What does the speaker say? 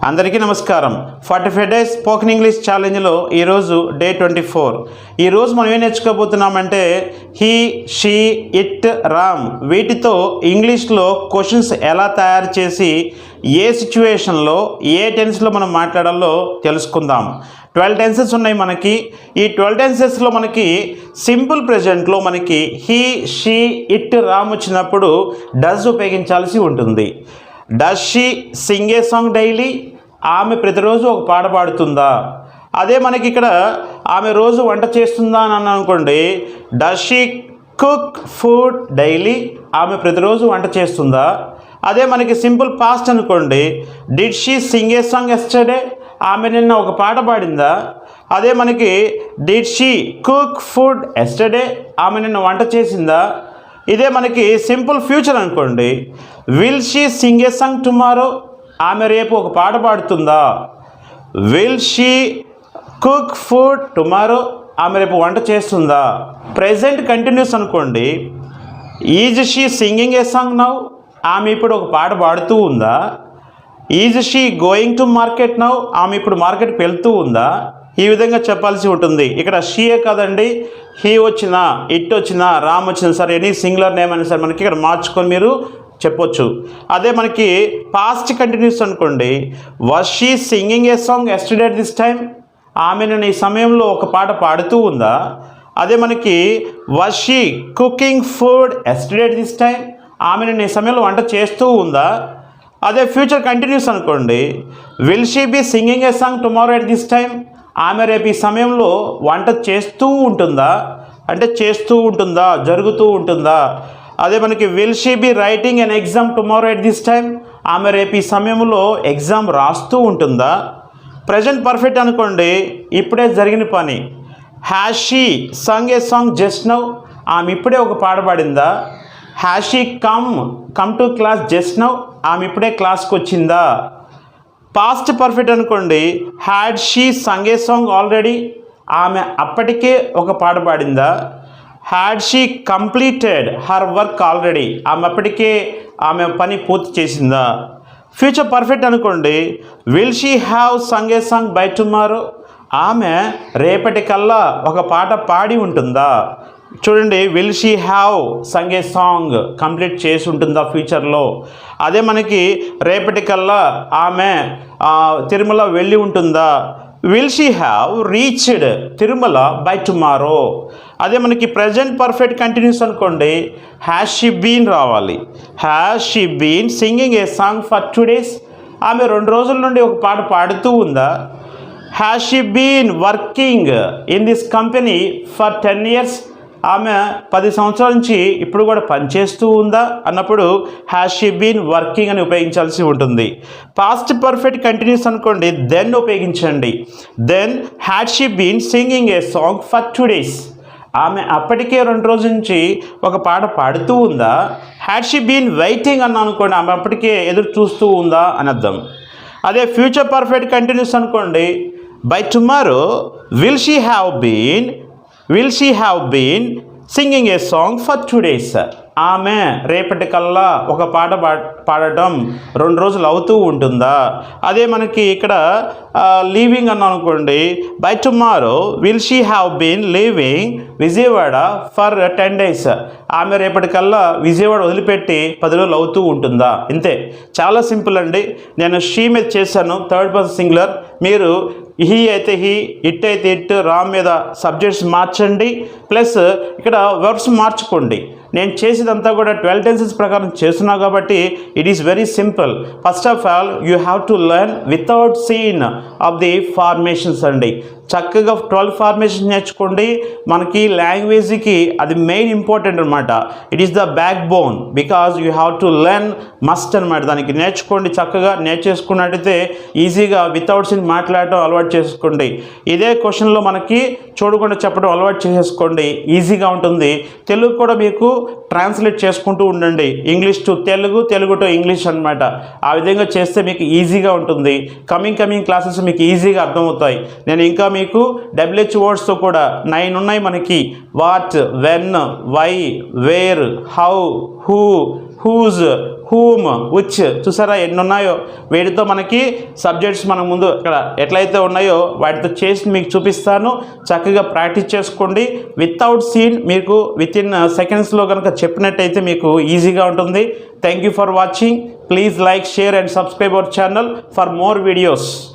అందరికీ నమస్కారం. Forty five days spoken English ఛాలెంజ్లో ఈరోజు డే ట్వంటీ ఫోర్. ఈరోజు మనం ఏం నేర్చుకోబోతున్నామంటే హీ షీ ఇట్ రామ్ వీటితో ఇంగ్లీష్లో క్వశ్చన్స్ ఎలా తయారు చేసి ఏ సిచ్యువేషన్లో ఏ టెన్స్లో మనం మాట్లాడాలో తెలుసుకుందాం. ట్వెల్వ్ టెన్సెస్ ఉన్నాయి మనకి. ఈ ట్వెల్వ్ టెన్సెస్లో మనకి సింపుల్ ప్రజెంట్లో మనకి హీ షీ ఇట్ రామ్ వచ్చినప్పుడు డస్ ఉపయోగించాల్సి ఉంటుంది. Does she sing a song daily ఆమె ప్రతిరోజు ఒక పాట పాడుతుందా? అదే మనకి ఇక్కడ ఆమె రోజు వంట చేస్తుందా అని అనుకోండి. Does she cook food daily ఆమె ప్రతిరోజు వంట చేస్తుందా? అదే మనకి సింపుల్ పాస్ట్ అనుకోండి. Did she sing a song yesterday ఆమె నిన్న ఒక పాట పాడిందా? అదే మనకి did she cook food yesterday ఆమె నిన్న వంట చేసిందా? ఇదే మనకి సింపుల్ ఫ్యూచర్ అనుకోండి. Will she sing a song tomorrow ఆమె రేపు ఒక పాట పాడుతుందా? Will she cook food tomorrow ఆమె రేపు వంట చేస్తుందా? ప్రజెంట్ కంటిన్యూస్ అనుకోండి. Is she singing a song now ఆమె ఇప్పుడు ఒక పాట పాడుతూ ఉందా? Is she going to market now ఆమె ఇప్పుడు మార్కెట్కి వెళ్తూ ఉందా? ఈ విధంగా చెప్పాల్సి ఉంటుంది. ఇక్కడ షియే కాదండి హీ వచ్చిన ఇట్ వచ్చినా రామ్ వచ్చిన సరే ఎనీ సింగులర్ నేమ్ అయినా సరే మనకి ఇక్కడ మార్చుకొని మీరు చెప్పొచ్చు. అదే మనకి పాస్ట్ కంటిన్యూస్ అనుకోండి was she singing a song yesterday at this time ఆమె నేను ఈ సమయంలో ఒక పాట పాడుతూ ఉందా? అదే మనకి was she cooking food yesterday at this time ఆమె నేను ఈ సమయంలో వంట చేస్తూ ఉందా? అదే ఫ్యూచర్ కంటిన్యూస్ అనుకోండి will she be singing a song tomorrow at this time ఆమె రేపు ఈ సమయంలో వంట చేస్తూ ఉంటుందా? అంటే చేస్తూ ఉంటుందా? జరుగుతూ ఉంటుందా? అదే మనకి will she be writing an exam tomorrow at this time ఆమె రేపు ఈ సమయంలో ఎగ్జామ్ రాస్తూ ఉంటుందా? ప్రజెంట్ పర్ఫెక్ట్ అనుకోండి ఇప్పుడే జరిగిన పని. Has she song sung a song just now ఆమె ఇప్పుడే ఒక పాట పాడిందా? Has come come to class just now ఆమె ఇప్పుడే క్లాస్కి వచ్చిందా? పాస్ట్ పర్ఫెక్ట్ అనుకోండి had she sung a song already ఆమె అప్పటికే ఒక పాట పాడిందా? Had she completed her work already ఆమె అప్పటికే ఆమె పని పూర్తి చేసిందా? ఫ్యూచర్ పర్ఫెక్ట్ అనుకోండి will she have sung a song by tomorrow ఆమె రేపటికల్లా ఒక పాట పాడి ఉంటుందా? చూడండి will she have sung song complete చేసి ఉంటుందా ఫ్యూచర్లో అదే మనకి రేపటికల్లా ఆమె తిరుమల వెళ్ళి ఉంటుందా? Will she have reached Tirumala by tomorrow అదే మనకి ప్రజెంట్ పర్ఫెక్ట్ కంటిన్యూస్ అనుకోండి హ్యాష్ షీ బీన్ రావాలి? Has she been singing a song for two days ఆమె రెండు రోజుల నుండి ఒక పాట పాడుతూ ఉందా? Has she been working in this company for ten years ఆమె పది సంవత్సరాల నుంచి ఇప్పుడు కూడా పనిచేస్తూ ఉందా అన్నప్పుడు హ్యాష్ షీ బీన్ వర్కింగ్ అని ఉపయోగించాల్సి ఉంటుంది. పాస్ట్ పర్ఫెక్ట్ కంటిన్యూస్ అనుకోండి దెన్ ఉపయోగించండి. Then had she been singing a song for two days ఆమె అప్పటికే రెండు రోజుల నుంచి ఒక పాట పాడుతూ ఉందా? హ్యాడ్ షీ బీన్ వెయిటింగ్ అన్న అనుకోండి ఆమె అప్పటికే ఎదురు చూస్తూ ఉందా అని అర్థం. అదే ఫ్యూచర్ పర్ఫెక్ట్ కంటిన్యూస్ అనుకోండి by tomorrow will she have been will she have been singing a song for two days ఆమె రేపటికల్లా ఒక పాట పా పాడటం రెండు రోజులు అవుతూ ఉంటుందా? అదే మనకి ఇక్కడ లీవింగ్ అని అనుకోండి by tomorrow will she have been leaving Vijayawada for ten days ఆమె రేపటికల్లా విజయవాడ వదిలిపెట్టి పది రోజులు అవుతూ ఉంటుందా? ఇంతే. చాలా సింపుల్ అండి. నేను షీ మీద చేశాను. థర్డ్ పర్సన్ సింగులర్ మీరు హి అయితే హి ఇట్ అయితే ఇట్ రామ్ మీద సబ్జెక్ట్స్ మార్చండి ప్లస్ ఇక్కడ వర్బ్స్ మార్చుకోండి. నేను చేసేదంతా కూడా ట్వెల్వ్ టెన్సెస్ ప్రకారం చేస్తున్నా కాబట్టి it is very simple first of all you have to learn without seen of the formations అండి. చక్కగా ట్వెల్వ్ ఫార్మేషన్ నేర్చుకోండి. మనకి లాంగ్వేజ్కి అది మెయిన్ ఇంపార్టెంట్ అనమాట it is the backbone because you have to learn must అనమాట దానికి నేర్చుకోండి చక్కగా. నేర్చేసుకున్నట్టయితే ఈజీగా వితౌట్ సీన్ మాట్లాడటం అలవాటు చేసుకోండి. ఇదే క్వశ్చన్లో మనకి చూడకుండా చెప్పడం అలవాటు చేసేసుకోండి. ఈజీగా ఉంటుంది. తెలుగు కూడా మీకు ట్రాన్స్లేట్ చేసుకుంటూ ఉండండి. English to Telugu Telugu to English అనమాట ఆ విధంగా చేస్తే మీకు ఈజీగా ఉంటుంది. కమింగ్ కమింగ్ క్లాసెస్ మీకు ఈజీగా అర్థమవుతాయి. నేను ఇంకా మీకు డబ్ల్యూహెచ్ వర్డ్స్తో కూడా నైన్ ఉన్నాయి మనకి. What when why where how who whose whom which చూసారా? ఎన్ని ఉన్నాయో వీటితో మనకి సబ్జెక్ట్స్ మన ముందు ఇక్కడ ఎట్లయితే ఉన్నాయో వాటితో చేసి మీకు చూపిస్తాను. చక్కగా ప్రాక్టీస్ చేసుకోండి. వితౌట్ సీన్ మీకు విత్ ఇన్ సెకండ్స్లో కనుక చెప్పినట్టయితే మీకు ఈజీగా ఉంటుంది. Thank you for watching please like share and subscribe our channel for more videos